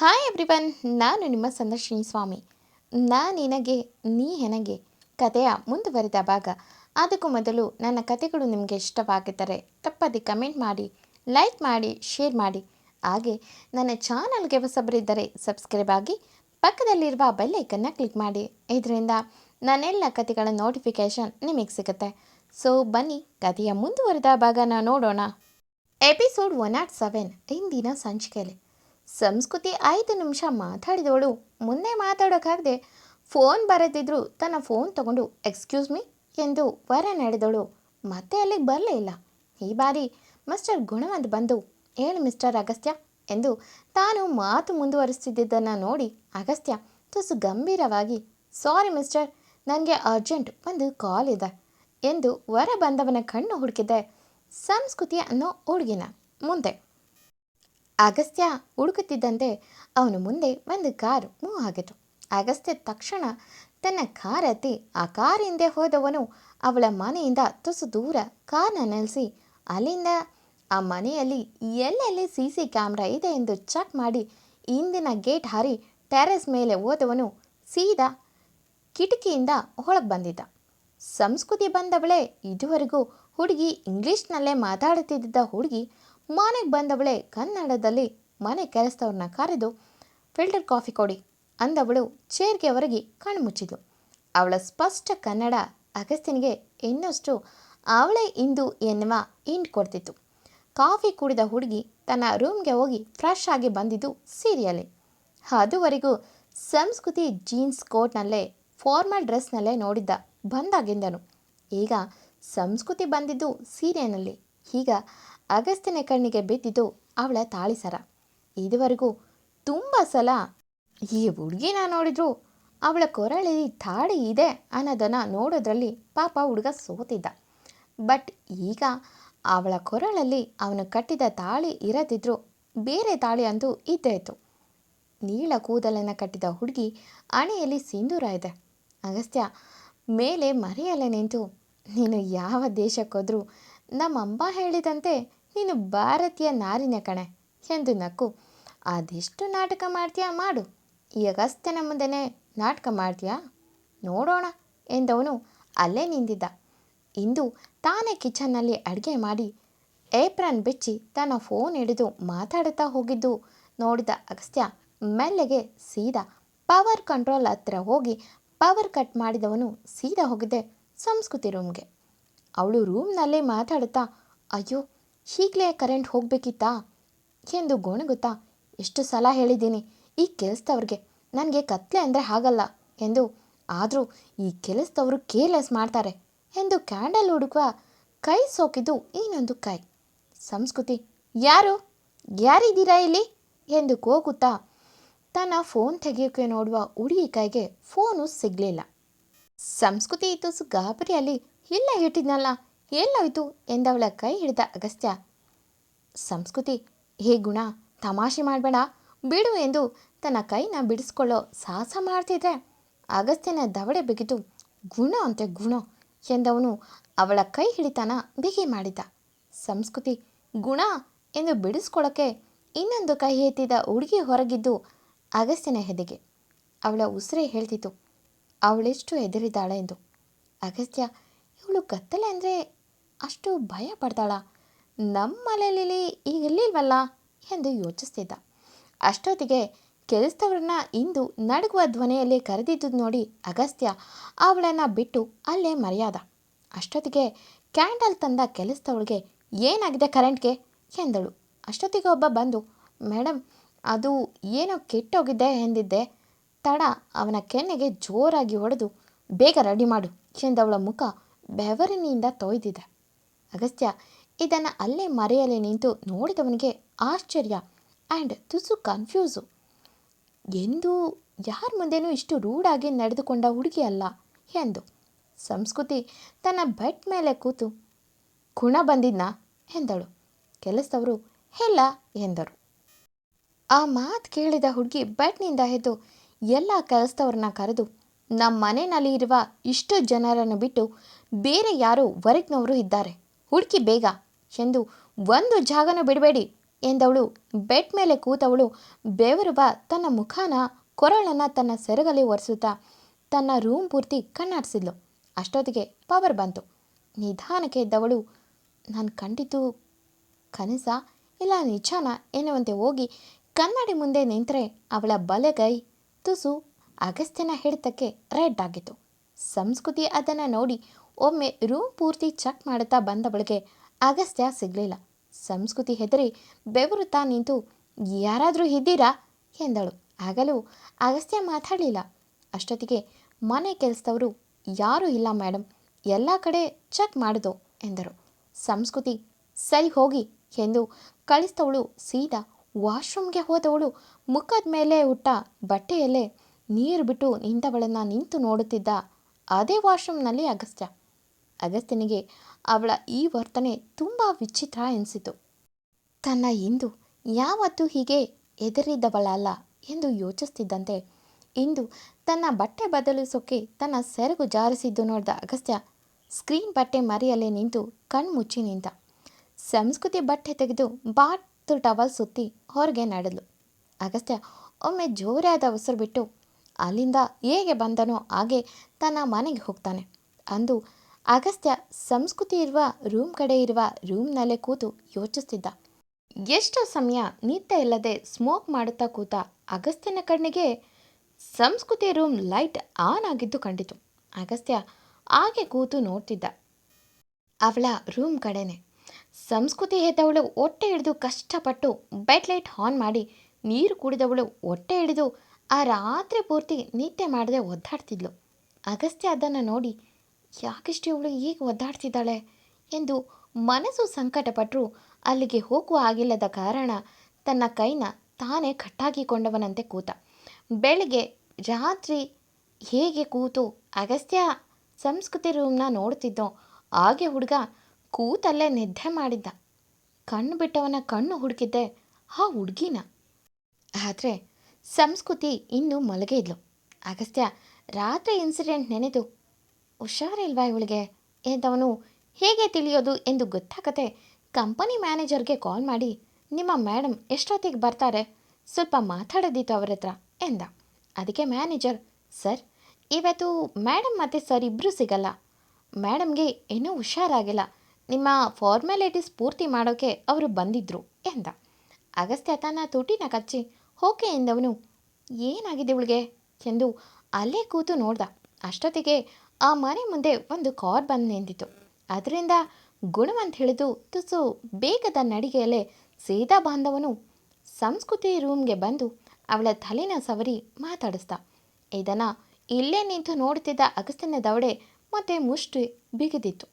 Hi everyone ನಾನು ನಿಮ್ಮ ಸಂದರ್ಶಿನಿ ಸ್ವಾಮಿ. ನಾನು ನಿನಗೆ, ನೀ ಹೆನಗೆ ಕಥೆಯ ಮುಂದುವರೆದ ಭಾಗ. ಅದಕ್ಕೂ ಮೊದಲು ನನ್ನ ಕಥೆಗಳು ನಿಮಗೆ ಇಷ್ಟವಾಗಿದ್ದರೆ ತಪ್ಪದೆ ಕಮೆಂಟ್ ಮಾಡಿ ಲೈಕ್ ಮಾಡಿ ಶೇರ್ ಮಾಡಿ. ಹಾಗೆ ನನ್ನ ಚಾನಲ್ಗೆ ಹೊಸಬರಿದ್ದರೆ ಸಬ್ಸ್ಕ್ರೈಬ್ ಆಗಿ ಪಕ್ಕದಲ್ಲಿರುವ ಬೆಲ್ಲೈಕನ್ನು ಕ್ಲಿಕ್ ಮಾಡಿ. ಇದರಿಂದ ನನ್ನೆಲ್ಲ ಕಥೆಗಳ ನೋಟಿಫಿಕೇಷನ್ ನಿಮಗೆ ಸಿಗುತ್ತೆ. ಸೊ ಬನ್ನಿ, ಕಥೆಯ ಮುಂದುವರೆದ ಭಾಗನ ನೋಡೋಣ. ಎಪಿಸೋಡ್ ಒನ್ ಆಟ್ ಸೆವೆನ್ ಇಂದಿನ ಸಂಚಿಕೆಯಲ್ಲಿ. ಸಂಸ್ಕೃತಿ ಐದು ನಿಮಿಷ ಮಾತಾಡಿದವಳು. ಮುಂದೆ ಮಾತಾಡೋಕ್ಕಾಗದೆ ಫೋನ್ ಬರೆದಿದ್ರು ತನ್ನ ಫೋನ್ ತಗೊಂಡು ಎಕ್ಸ್ಕ್ಯೂಸ್ ಮೀ ಎಂದು ವರ ನಡೆದವಳು ಮತ್ತೆ ಅಲ್ಲಿಗೆ ಬರಲೇ ಇಲ್ಲ. ಈ ಬಾರಿ ಮಿಸ್ಟರ್ ಗುಣವಂತ್ ಬಂದು, ಹೇಳು ಮಿಸ್ಟರ್ ಅಗಸ್ತ್ಯ, ಎಂದು ತಾನು ಮಾತು ಮುಂದುವರಿಸ್ತಿದ್ದನ್ನು ನೋಡಿ ಅಗಸ್ತ್ಯ ತುಸು ಗಂಭೀರವಾಗಿ ಸಾರಿ ಮಿಸ್ಟರ್ ನನಗೆ ಅರ್ಜೆಂಟ್ ಒಂದು ಕಾಲ್ ಇದೆ, ಎಂದು ವರ ಬಂದವನ ಕಣ್ಣು ಹುಡುಕಿದೆ ಸಂಸ್ಕೃತಿ ಅನ್ನೋ ಹುಡುಗಿನ ಮುಂದೆ. ಅಗಸ್ತ್ಯ ಹುಡುಕುತ್ತಿದ್ದಂತೆ ಅವನ ಮುಂದೆ ಒಂದು ಕಾರು ಮೂವ್ ಆಗಿತು ಅಗಸ್ತ್ಯ ತಕ್ಷಣ ತನ್ನ ಕಾರ್ ಹತ್ತಿ ಆ ಕಾರ್ ಹಿಂದೆ ಹೋದವನು ಅವಳ ಮನೆಯಿಂದ ತುಸು ದೂರ ಕಾರ್ನ ನೆಲೆಸಿ ಅಲ್ಲಿಂದ ಆ ಮನೆಯಲ್ಲಿ ಎಲ್ಲೆಲ್ಲಿ ಸಿ ಸಿ ಕ್ಯಾಮ್ರಾ ಇದೆ ಎಂದು ಚೆಕ್ ಮಾಡಿ ಹಿಂದಿನ ಗೇಟ್ ಹಾರಿ ಟೆರೆಸ್ ಮೇಲೆ ಹೋದವನು ಸೀದಾ ಕಿಟಕಿಯಿಂದ ಹೊಳಗೆ ಬಂದಿದ್ದ. ಸಂಸ್ಕೃತಿ ಬಂದವಳೆ, ಇದುವರೆಗೂ ಹುಡುಗಿ ಇಂಗ್ಲೀಷ್ನಲ್ಲೇ ಮಾತಾಡುತ್ತಿದ್ದ ಹುಡುಗಿ ಮನೆಗೆ ಬಂದವಳೆ ಕನ್ನಡದಲ್ಲಿ ಮನೆ ಕೆಲಸದವ್ರನ್ನ ಕರೆದು, ಫಿಲ್ಟರ್ ಕಾಫಿ ಕೊಡಿ ಅಂದವಳು ಚೇರ್ಗೆ ಹೊರಗೆ ಕಣ್ಮುಚ್ಚಿದ್ಲು ಅವಳ ಸ್ಪಷ್ಟ ಕನ್ನಡ ಅಗಸ್ತಿನಿಗೆ ಇನ್ನಷ್ಟು ಅವಳೇ ಇಂದು ಎನ್ನುವ ಇಂಟ್ ಕೊಡ್ತಿತ್ತು. ಕಾಫಿ ಕುಡಿದ ಹುಡುಗಿ ತನ್ನ ರೂಮ್ಗೆ ಹೋಗಿ ಫ್ರೆಶ್ ಆಗಿ ಬಂದಿದ್ದು ಸೀರಿಯಲ್ಲೇ. ಅದುವರೆಗೂ ಸಂಸ್ಕೃತಿ ಜೀನ್ಸ್ ಕೋಟ್ನಲ್ಲೇ, ಫಾರ್ಮಲ್ ಡ್ರೆಸ್ನಲ್ಲೇ ನೋಡಿದ್ದ ಬಂದಾಗಿಂದನು. ಈಗ ಸಂಸ್ಕೃತಿ ಬಂದಿದ್ದು ಸೀರೆಯಲ್ಲಿ ಈಗ ಅಗಸ್ತ್ಯನ ಕಣ್ಣಿಗೆ ಬಿದ್ದಿದ್ದು ಅವಳ ತಾಳಿಸರ ಇದುವರೆಗೂ ತುಂಬ ಸಲ ಈ ಹುಡುಗಿನ ನೋಡಿದ್ರು ಅವಳ ಕೊರಳಲ್ಲಿ ತಾಳಿ ಇದೆ ಅನ್ನೋದನ್ನು ನೋಡೋದ್ರಲ್ಲಿ ಪಾಪ ಹುಡುಗ ಸೋತಿದ್ದ. ಬಟ್ ಈಗ ಅವಳ ಕೊರಳಲ್ಲಿ ಅವನು ಕಟ್ಟಿದ ತಾಳಿ ಇರದಿದ್ರು ಬೇರೆ ತಾಳಿ ಅಂತೂ ಇದ್ದೇ ಇತ್ತು. ನೀಳ ಕೂದಲನ್ನು ಕಟ್ಟಿದ ಹುಡುಗಿ ಅಣೆಯಲ್ಲಿ ಸಿಂಧೂರ ಇದೆ. ಅಗಸ್ತ್ಯ ಮೇಲೆ ಮರೆಯಲ್ಲೇ ನಿಂತು, ನೀನು ಯಾವ ದೇಶಕ್ಕೋದ್ರೂ ನಮ್ಮಮ್ಮ ಹೇಳಿದಂತೆ ನೀನು ಭಾರತೀಯ ನಾರಿನ ಕಣೆ ಎಂದು ನಕ್ಕು. ಅದೆಷ್ಟು ನಾಟಕ ಮಾಡ್ತೀಯಾ ಮಾಡು. ಈ ಅಗಸ್ತ್ಯನ ಮುಂದೆನೇ ನಾಟಕ ಮಾಡ್ತೀಯಾ? ನೋಡೋಣ ಎಂದವನು ಅಲ್ಲೇ ನಿಂತಿದ್ದ. ಇಂದು ತಾನೇ ಕಿಚನ್ನಲ್ಲಿ ಅಡುಗೆ ಮಾಡಿ ಏಪ್ರನ್ ಬಿಚ್ಚಿ ತನ್ನ ಫೋನ್ ಹಿಡಿದು ಮಾತಾಡುತ್ತಾ ಹೋಗಿದ್ದು ನೋಡಿದ ಅಗಸ್ತ್ಯ ಮೆಲ್ಲಗೆ ಸೀದಾ ಪವರ್ ಕಂಟ್ರೋಲ್ ಹತ್ರ ಹೋಗಿ ಪವರ್ ಕಟ್ ಮಾಡಿದವನು ಸೀದಾ ಹೋಗಿದ್ದೆ ಸಂಸ್ಕೃತಿ ರೂಮ್ಗೆ ಅವಳು ರೂಮ್ನಲ್ಲೇ ಮಾತಾಡುತ್ತಾ, ಅಯ್ಯೋ ಈಗಲೇ ಕರೆಂಟ್ ಹೋಗಬೇಕಿತ್ತಾ? ಎಂದು ಗೊಣಗುತ್ತಾ ಎಷ್ಟು ಸಲ ಹೇಳಿದ್ದೀನಿ, ಈ ಕೆಲಸದವ್ರಿಗೆ. ನನಗೆ ಕತ್ಲೆ ಅಂದರೆ ಹಾಗಲ್ಲ ಎಂದು, ಆದರೂ ಈ ಕೆಲಸದವರು ಕೇರ್ಲೆಸ್ ಮಾಡ್ತಾರೆ ಎಂದು ಕ್ಯಾಂಡಲ್ ಹುಡುಕುವ ಕೈ ಸೋಕಿದ್ದು ಇನ್ನೊಂದು ಕೈ. ಸಂಸ್ಕೃತಿ, ಯಾರು? ಯಾರಿದ್ದೀರಾ ಇಲ್ಲಿ? ಎಂದು ಕೂಗುತ್ತಾ, ತನ್ನ ಫೋನ್ ತೆಗೆಯೋಕೆ ನೋಡುವ ಹುಡುಗಿ ಕೈಗೆ ಫೋನು ಸಿಗಲಿಲ್ಲ. ಸಂಸ್ಕೃತಿ ತುಸು ಗಾಬರಿಯಲ್ಲಿ ಇಲ್ಲ ಇಟ್ಟಿದ್ನಲ್ಲ. ಎಲ್ಲೋಯ್ತು ಎಂದವಳ ಕೈ ಹಿಡಿದ ಅಗಸ್ತ್ಯ. ಸಂಸ್ಕೃತಿ, ಹೇ ಗುಣ, ತಮಾಷೆ ಮಾಡಬೇಡ, ಬಿಡು ಎಂದು ತನ್ನ ಕೈನ ಬಿಡಿಸ್ಕೊಳ್ಳೋ ಸಾಹಸ ಮಾಡ್ತಿದ್ರೆ ಅಗಸ್ತ್ಯನ ದವಡೆ ಬಿಗಿದು, ಗುಣ ಅಂತೆ ಗುಣ ಎಂದವನು ಅವಳ ಕೈ ಹಿಡಿತನ ಬಿಗಿ ಮಾಡಿದ. ಸಂಸ್ಕೃತಿ, ಗುಣ ಎಂದು ಬಿಡಿಸ್ಕೊಳ್ಳೋಕ್ಕೆ ಇನ್ನೊಂದು ಕೈ ಎತ್ತಿದ ಹುಡುಗಿ ಹೊರಗಿದ್ದು ಅಗಸ್ತ್ಯನ ಹೆದೆಗೆ ಅವಳ ಉಸಿರೇ ಹೇಳ್ತಿತ್ತು, ಅವಳೆಷ್ಟು ಹೆದರಿದ್ದಾಳೆ ಎಂದು. ಅಗಸ್ತ್ಯ, ಇವಳು ಕತ್ತಲೆ ಅಂದರೆ ಅಷ್ಟು ಭಯ ಪಡ್ತಾಳ ನಮ್ಮ ಈಗ ಇರಲಿಲ್ವಲ್ಲ ಎಂದು ಯೋಚಿಸ್ತಿದ್ದ. ಅಷ್ಟೊತ್ತಿಗೆ ಕೆಲಸದವ್ರನ್ನ ಇಂದು ನಡುಗುವ ಧ್ವನಿಯಲ್ಲಿ ಕರೆದಿದ್ದು ನೋಡಿ ಅಗಸ್ತ್ಯ ಅವಳನ್ನು ಬಿಟ್ಟು ಅಲ್ಲೇ ಮರೆಯಾದ. ಅಷ್ಟೊತ್ತಿಗೆ ಕ್ಯಾಂಡಲ್ ತಂದ ಕೆಲಸದವಳಿಗೆ, ಏನಾಗಿದೆ ಕರೆಂಟ್ಗೆ? ಎಂದಳು. ಅಷ್ಟೊತ್ತಿಗೆ ಒಬ್ಬ ಬಂದು ಮೇಡಮ್ ಅದು ಏನೋ ಕೆಟ್ಟೋಗಿದ್ದೆ ಎಂದಿದ್ದೆ. ತಡ, ಅವನ ಕೆನ್ನೆಗೆ ಜೋರಾಗಿ ಹೊಡೆದು ಬೇಗ ರೆಡಿ ಮಾಡು ಎಂದವಳ ಮುಖ ಬೆವರಿನಿಂದ ತೊಯ್ದಿದೆ. ಅಗಸ್ತ್ಯ. ಇದನ್ನು ಅಲ್ಲೇ ಮರೆಯಲೇ ನಿಂತು ನೋಡಿದವನಿಗೆ ಆಶ್ಚರ್ಯ ಆ್ಯಂಡ್ ತುಸು ಕನ್ಫ್ಯೂಸು. ಎಂದು ಯಾರ ಮುಂದೆನೂ ಇಷ್ಟು ರೂಢಾಗಿ ನಡೆದುಕೊಂಡ ಹುಡುಗಿ ಅಲ್ಲ ಎಂದು ಸಂಸ್ಕೃತಿ ತನ್ನ ಬೆಟ್ ಮೇಲೆ ಕೂತು ಗುಣ ಬಂದಿದ್ನಾ ಎಂದಳು. ಕೆಲಸದವರು ಇಲ್ಲ ಎಂದರು. ಆ ಮಾತು ಕೇಳಿದ ಹುಡುಗಿ ಬೆಟ್ನಿಂದ ಎದ್ದು ಎಲ್ಲ ಕೆಲಸದವ್ರನ್ನ ಕರೆದು ನಮ್ಮ ಮನೆಯಲ್ಲಿ ಇರುವ ಇಷ್ಟು ಜನರನ್ನು ಬಿಟ್ಟು ಬೇರೆ ಯಾರೋ ಹೊರಗಿನವರು ಇದ್ದಾರೆ. ಹುಡುಕಿ ಬೇಗ ಎಂದು ಒಂದು ಜಾಗನೂ ಬಿಡಬೇಡಿ ಎಂದವಳು. ಬೆಡ್ ಮೇಲೆ ಕೂತವಳು. ಬೇವರು ಬಾ, ತನ್ನ ಮುಖಾನ ಕೊರಳನ್ನು ತನ್ನ ಸೆರಗಲ್ಲಿ ಒರೆಸುತ್ತಾ ತನ್ನ ರೂಮ್ ಪೂರ್ತಿ ಕಣ್ಣಾಡಿಸಿದ್ಲು. ಅಷ್ಟೊತ್ತಿಗೆ ಪವರ್ ಬಂತು. ನಿಧಾನಕ್ಕೆ ಎದ್ದವಳು. ನಾನು ಕಂಡಿದ್ದು ಕನಸ? ಇಲ್ಲ, ನಿಜಾನ? ಎನ್ನುವಂತೆ ಹೋಗಿ ಕನ್ನಡಿ ಮುಂದೆ ನಿಂತರೆ ಅವಳ ಬಲಗೈ ತುಸು ಅಗಸ್ತ್ಯನ ಹಿಡಿತಕ್ಕೆ ರೆಡ್ ಆಗಿತ್ತು. ಸಂಸ್ಕೃತಿ ಅದನ್ನು ನೋಡಿ ಒಮ್ಮೆ ರೂಮ್ ಪೂರ್ತಿ ಚೆಕ್ ಮಾಡುತ್ತಾ ಬಂದವಳಿಗೆ ಅಗಸ್ತ್ಯ ಸಿಗಲಿಲ್ಲ. ಸಂಸ್ಕೃತಿ ಹೆದರಿ ಬೆವರುತ್ತಾ ನಿಂತು, ಯಾರಾದರೂ ಇದ್ದೀರಾ? ಎಂದಳು. ಆಗಲೂ ಅಗಸ್ತ್ಯ ಮಾತಾಡಲಿಲ್ಲ. ಅಷ್ಟೊತ್ತಿಗೆ ಮನೆ ಕೆಲಸದವರು, ಯಾರೂ ಇಲ್ಲ ಮೇಡಮ್ ಎಲ್ಲ ಕಡೆ ಚೆಕ್ ಮಾಡಿದೋ, ಎಂದರು. ಸಂಸ್ಕೃತಿ, ಸರಿ ಹೋಗಿ, ಎಂದು ಕಳಿಸ್ತವಳು ಸೀದಾ ವಾಶ್ರೂಮ್ಗೆ ಹೋದವಳು. ಮುಖದ ಮೇಲೆ ಹುಟ್ಟ ಬಟ್ಟೆಯಲ್ಲೇ ನೀರು ಬಿಟ್ಟು ನಿಂತವಳನ್ನು ನಿಂತು ನೋಡುತ್ತಿದ್ದ ಅದೇ ವಾಶ್ರೂಮ್ನಲ್ಲಿ ಅಗಸ್ತ್ಯ. ಅಗಸ್ತ್ಯನಿಗೆ ಅವಳ ಈ ವರ್ತನೆ ತುಂಬ ವಿಚಿತ್ರ ಎನಿಸಿತು. ತನ್ನ ಇಂದು ಯಾವತ್ತೂ ಹೀಗೆ ಎದುರಿದ್ದವಳಲ್ಲ ಎಂದು ಯೋಚಿಸ್ತಿದ್ದಂತೆ ಇಂದು ತನ್ನ ಬಟ್ಟೆ ಬದಲಿಸೋಕೆ ತನ್ನ ಸೆರಗು ಜಾರಿಸಿದ್ದು ನೋಡಿದ ಅಗಸ್ತ್ಯ ಸ್ಕ್ರೀನ್ ಬಟ್ಟೆ ಮರೆಯಲ್ಲೇ ನಿಂತು ಕಣ್ಮುಚ್ಚಿ ನಿಂತ. ಸಂಸ್ಕೃತಿ ಬಟ್ಟೆ ತೆಗೆದು ಬಾತ್ ಟವಲ್ ಸುತ್ತಿ ಹೊರಗೆ ನಡೆದಳು ಅಗಸ್ತ್ಯ ಒಮ್ಮೆ ಜೋರಾದ ಉಸಿರು ಬಿಟ್ಟು ಅಲ್ಲಿಂದ ಹೇಗೆ ಬಂದನೋ ಹಾಗೆ ತನ್ನ ಮನೆಗೆ ಹೋಗ್ತಾನೆ. ಅಂದು ಅಗಸ್ತ್ಯ ಸಂಸ್ಕೃತಿ ಇರುವ ರೂಮ್ ಕಡೆ ಇರುವ ರೂಮ್ನಲ್ಲೇ ಕೂತು ಯೋಚಿಸ್ತಿದ್ದ. ಎಷ್ಟು ಸಮಯ ನಿದ್ದೆ ಇಲ್ಲದೆ ಸ್ಮೋಕ್ ಮಾಡುತ್ತಾ ಕೂತ ಅಗಸ್ತ್ಯನ ಕಣ್ಣಿಗೆ ಸಂಸ್ಕೃತಿ ರೂಮ್ ಲೈಟ್ ಆನ್ ಆಗಿದ್ದು ಕಂಡಿತು. ಅಗಸ್ತ್ಯ ಹಾಗೆ ಕೂತು ನೋಡ್ತಿದ್ದ. ಅವಳ ರೂಮ್ ಕಡೆನೆ ಸಂಸ್ಕೃತಿ ಹೆದ್ದವಳು ಹೊಟ್ಟೆ ಹಿಡಿದು ಕಷ್ಟಪಟ್ಟು ಬೆಡ್ ಲೈಟ್ ಆನ್ ಮಾಡಿ ನೀರು ಕುಡಿದವಳು ಹೊಟ್ಟೆ ಹಿಡಿದು ಆ ರಾತ್ರಿ ಪೂರ್ತಿ ನಿದ್ದೆ ಮಾಡದೆ ಒದ್ದಾಡ್ತಿದ್ಲು. ಅಗಸ್ತ್ಯ ಅದನ್ನು ನೋಡಿ, ಯಾಕಿಷ್ಟು ಇವಳು ಈಗ ಒದ್ದಾಡ್ತಿದ್ದಾಳೆ? ಎಂದು ಮನಸ್ಸು ಸಂಕಟಪಟ್ಟರು ಅಲ್ಲಿಗೆ ಹೋಗುವ ಆಗಿಲ್ಲದ ಕಾರಣ ತನ್ನ ಕೈನ ತಾನೇ ಕಟ್ಟಾಕಿಕೊಂಡವನಂತೆ ಕೂತ. ಬೆಳಿಗ್ಗೆ ರಾತ್ರಿ ಹೇಗೆ ಕೂತು? ಅಗಸ್ತ್ಯ ಸಂಸ್ಕೃತಿ ರೂಮ್ನ ನೋಡ್ತಿದ್ದೋ, ಹಾಗೆ ಹುಡುಗ ಕೂತಲ್ಲೇ ನಿದ್ದೆ ಮಾಡಿದ್ದ. ಕಣ್ಣು ಬಿಟ್ಟವನ ಕಣ್ಣು ಹುಡುಕಿದ್ದೆ ಆ ಹುಡುಗಿನ. ಆದರೆ ಸಂಸ್ಕೃತಿ ಇನ್ನೂ ಮಲಗೇ ಇದ್ಲು. ಅಗಸ್ತ್ಯ ರಾತ್ರಿ ಇನ್ಸಿಡೆಂಟ್ ನೆನೆದು ಹುಷಾರಿಲ್ವಾ ಇವಳಿಗೆ? ಎಂದವನು ಹೇಗೆ ತಿಳಿಯೋದು ಎಂದು ಗೊತ್ತಾಗತ್ತೆ ಕಂಪನಿ ಮ್ಯಾನೇಜರ್ಗೆ ಕಾಲ್ ಮಾಡಿ, ನಿಮ್ಮ ಮೇಡಮ್ ಎಷ್ಟೊತ್ತಿಗೆ ಬರ್ತಾರೆ? ಸ್ವಲ್ಪ ಮಾತಾಡೋದಿತ್ತು ಅವ್ರ ಹತ್ರ, ಎಂದ. ಅದಕ್ಕೆ ಮ್ಯಾನೇಜರ್ ಸರ್, ಇವತ್ತು ಮೇಡಮ್ ಮತ್ತು ಸರ್ ಇಬ್ಬರೂ ಸಿಗಲ್ಲ. ಮೇಡಮ್ಗೆ ಇನ್ನೂ ಹುಷಾರಾಗಿಲ್ಲ. ನಿಮ್ಮ ಫಾರ್ಮ್ಯಾಲಿಟೀಸ್ ಪೂರ್ತಿ ಮಾಡೋಕ್ಕೆ ಅವರು ಬಂದಿದ್ದರು ಎಂದ. ಅಗಸ್ತ್ಯ ತನ್ನ ತುಟಿನ ಕಚ್ಚಿ ಓಕೆ ಎಂದವನು. ಏನಾಗಿದೆ ಇವಳಿಗೆ? ಎಂದು ಅಲ್ಲೇ ಕೂತು ನೋಡ್ದ. ಅಷ್ಟೊತ್ತಿಗೆ ಆ ಮನೆ ಮುಂದೆ ಒಂದು ಕಾರ್ ಬಂದು ನಿಂತಿತು ಅದರಿಂದ ಗುಣವಂತ ಹೇಳಿದು ತುಸು ಬೇಗದ ನಡಿಗೆಯಲ್ಲೇ ಸೀದಾ ಬಾಂಧವನು ಸಂಸ್ಕೃತಿ ರೂಮ್ಗೆ ಬಂದು ಅವಳ ತಲೆನ ಸವರಿ ಮಾತಾಡಿಸ್ದ. ಇದನ್ನು ಇಲ್ಲೇ ನಿಂತು ನೋಡುತ್ತಿದ್ದ ಅಗಸ್ತ್ಯನ ದವಡೆ ಮತ್ತೆ ಮುಷ್ಟಿ ಬಿಗಿದಿತ್ತು.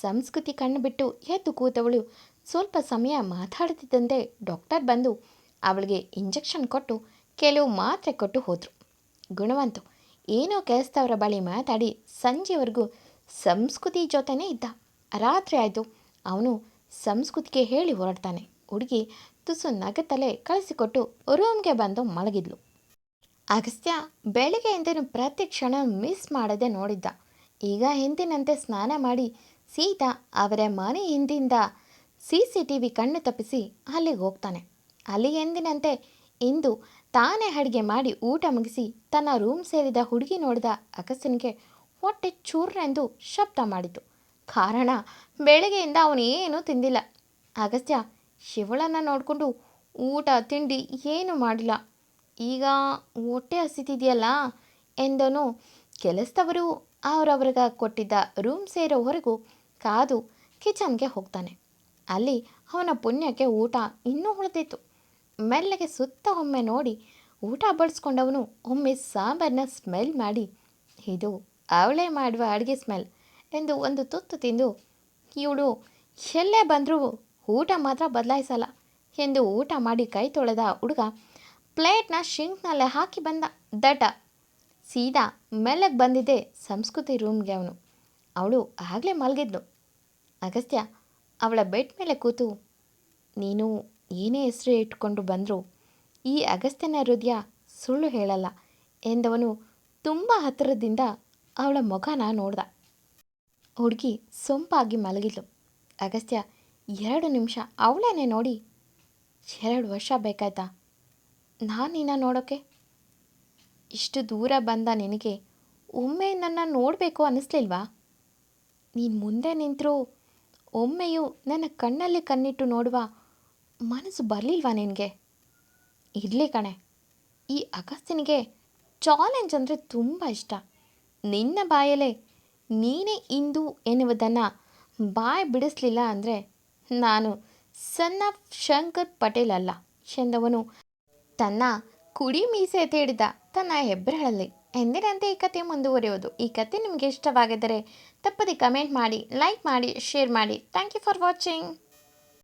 ಸಂಸ್ಕೃತಿ ಕಣ್ಣು ಬಿಟ್ಟು ಎದ್ದು ಕೂತವಳು. ಸ್ವಲ್ಪ ಸಮಯ ಮಾತಾಡುತ್ತಿದ್ದಂತೆ ಡಾಕ್ಟರ್ ಬಂದು ಅವಳಿಗೆ ಇಂಜೆಕ್ಷನ್ ಕೊಟ್ಟು ಕೆಲವು ಮಾತ್ರೆ ಕೊಟ್ಟು ಹೋದರು. ಗುಣವಂತು ಏನೋ ಕೆಲಸದವರ ಬಳಿ ಮಾತಾಡಿ ಸಂಜೆವರೆಗೂ ಸಂಸ್ಕೃತಿ ಜೊತೆನೇ ಇದ್ದ. ರಾತ್ರಿ ಆಯಿತು, ಅವನು ಸಂಸ್ಕೃತಿಗೆ ಹೇಳಿ ಹೊರಡ್ತಾನೆ. ಹುಡುಗಿ ತುಸು ನಗತಲೆ ಕಳಿಸಿಕೊಟ್ಟು ರೂಮ್ಗೆ ಬಂದು ಮಲಗಿದ್ಲು. ಅಗಸ್ತ್ಯ ಬೆಳಗ್ಗೆಯಿಂದನೂ ಪ್ರತಿ ಕ್ಷಣ ಮಿಸ್ ಮಾಡದೆ ನೋಡಿದ್ದ. ಈಗ ಹಿಂದಿನಂತೆ ಸ್ನಾನ ಮಾಡಿ ಸೀತಾ ಅವರ ಮನೆ ಹಿಂದಿಂದ ಸಿ ಸಿ ಟಿ ವಿ ಕಣ್ಣು ತಪ್ಪಿಸಿ ಅಲ್ಲಿಗೆ ಹೋಗ್ತಾನೆ. ಅಲ್ಲಿ ಎಂದಿನಂತೆ ಇಂದು ತಾನೇ ಅಡುಗೆ ಮಾಡಿ ಊಟ ಮುಗಿಸಿ ತನ್ನ ರೂಮ್ ಸೇರಿದ ಹುಡುಗಿ ನೋಡಿದ ಅಗಸ್ತ್ಯನಿಗೆ ಹೊಟ್ಟೆ ಚೂರ್ರೆಂದು ಶಬ್ದ ಮಾಡಿತು. ಕಾರಣ, ಬೆಳಗ್ಗೆಯಿಂದ ಅವನು ಏನೂ ತಿಂದಿಲ್ಲ. ಅಗಸ್ತ್ಯ ಶಿವಳನ್ನು ನೋಡಿಕೊಂಡು ಊಟ, ತಿಂಡಿ ಏನೂ ಮಾಡಿಲ್ಲ. ಈಗ ಹೊಟ್ಟೆ ಹಸಿತಿದೆಯಲ್ಲ? ಎಂದನು. ಕೆಲಸದವರು ಅವರವ್ರಿಗ ಕೊಟ್ಟಿದ್ದ ರೂಮ್ ಸೇರೋವರೆಗೂ ಕಾದು ಕಿಚನ್ಗೆ ಹೋಗ್ತಾನೆ. ಅಲ್ಲಿ ಅವನ ಪುಣ್ಯಕ್ಕೆ ಊಟ ಇನ್ನೂ ಉಳಿದಿತ್ತು. ಮೆಲ್ಲಗೆ ಸುತ್ತ ಒಮ್ಮೆ ನೋಡಿ ಊಟ ಬಡಿಸ್ಕೊಂಡವನು ಒಮ್ಮೆ ಸಾಂಬಾರನ್ನ ಸ್ಮೆಲ್ ಮಾಡಿ, ಇದು ಅವಳೇ ಮಾಡುವ ಅಡುಗೆ ಸ್ಮೆಲ್ ಎಂದು ಒಂದು ತುತ್ತು ತಿಂದು, ಇವಳು ಎಲ್ಲೇ ಬಂದರೂ ಊಟ ಮಾತ್ರ ಬದಲಾಯಿಸಲ್ಲ ಎಂದು ಊಟ ಮಾಡಿ ಕೈ ತೊಳೆದ ಹುಡುಗ ಪ್ಲೇಟ್ನ ಶಿಂಕ್ನಲ್ಲೇ ಹಾಕಿ ಬಂದ ದಟ. ಸೀದಾ ಮೆಲ್ಲಗೆ ಬಂದಿದ್ದೆ ಸಂಸ್ಕೃತಿ ರೂಮ್ಗೆ ಅವನು. ಅವಳು ಆಗಲೇ ಮಲಗಿದ್ಲು. ಅಗಸ್ತ್ಯ, ಅವಳ ಬೆಡ್ ಮೇಲೆ ಕೂತು, ನೀನು ಏನೇ ಹೆಸರು ಇಟ್ಕೊಂಡು ಬಂದರೂ ಈ ಅಗಸ್ತ್ಯನ ಹೃದಯ ಸುಳ್ಳು ಹೇಳಲ್ಲ ಎಂದವನು ತುಂಬ ಹತ್ತಿರದಿಂದ ಅವಳ ಮೊಗನ ನೋಡ್ದ. ಹುಡುಗಿ ಸೊಂಪಾಗಿ ಮಲಗಿದ್ಲು. ಅಗಸ್ತ್ಯ ಎರಡು ನಿಮಿಷ ಅವಳೇನೆ ನೋಡಿ, ಎರಡು ವರ್ಷ ಬೇಕಾಯ್ತಾ? ನಾನು ನಿನ್ನ ಇಷ್ಟು ದೂರ ಬಂದ ನಿನಗೆ ಒಮ್ಮೆ ನನ್ನ ನೋಡಬೇಕು ಅನ್ನಿಸ್ಲಿಲ್ವಾ ನೀನು ಮುಂದೆ ನಿಂತರೂ ಒಮ್ಮೆಯೂ ನನ್ನ ಕಣ್ಣಲ್ಲಿ ಕಣ್ಣಿಟ್ಟು ನೋಡುವ ಮನಸ್ಸು ಬರಲಿಲ್ವಾ ನಿನಗೆ? ಇರಲಿ ಕಣೆ. ಈ ಅಗಸ್ತಿನಿಗೆ ಚಾಲೆಂಜ್ ಅಂದರೆ ತುಂಬ ಇಷ್ಟ. ನಿನ್ನ ಬಾಯಲ್ಲೇ ನೀನೇ ಇಂದು ಎನ್ನುವುದನ್ನು ಬಾಯಿ ಬಿಡಿಸ್ಲಿಲ್ಲ ಅಂದರೆ ನಾನು ಸನ್ ಆಫ್ ಶಂಕರ್ ಪಟೇಲ್ ಅಲ್ಲ ಎಂದವನು. ತನ್ನ ಕುಡಿ ಮೀಸೆ ತೇಡಿದ ತನ್ನ ಹೆಬ್ಬರಳಲ್ಲಿ ಎಂದಿನಂತೆ ಈ ಕಥೆ ಮುಂದುವರಿಯೋದು. ಈ ಕಥೆ ನಿಮಗೆ ಇಷ್ಟವಾಗಿದ್ದರೆ ತಪ್ಪದೆ ಕಮೆಂಟ್ ಮಾಡಿ ಲೈಕ್ ಮಾಡಿ ಶೇರ್ ಮಾಡಿ. Thank you for watching